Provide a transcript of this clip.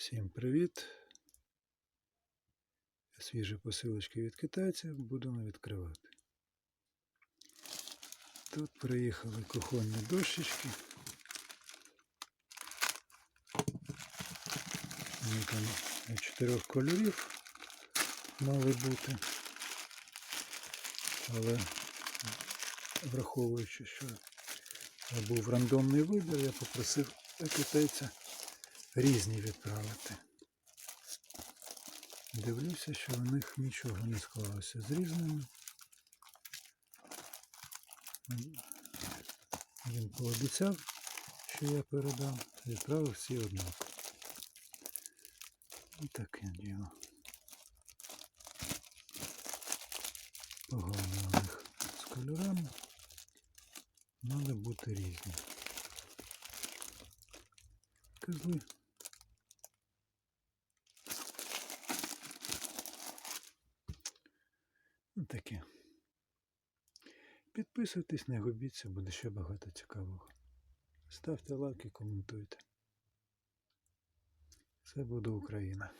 Всім привіт! Свіжі посилочки від китайців будемо відкривати. Тут приїхали кухонні дощечки. Вони там чотирьох кольорів мали бути. Але враховуючи, що був рандомний вибір, я попросив китайця різні відправити. Дивлюся, що в них нічого не склалося з різними. Він пообіцяв, що я передам, відправив всі однаково. І таке діло. Погано у з кольорами. Мали бути різні. Козли. Таке. Підписуйтесь, не губіться, буде ще багато цікавого. Ставте лайки, коментуйте. Це буде Україна.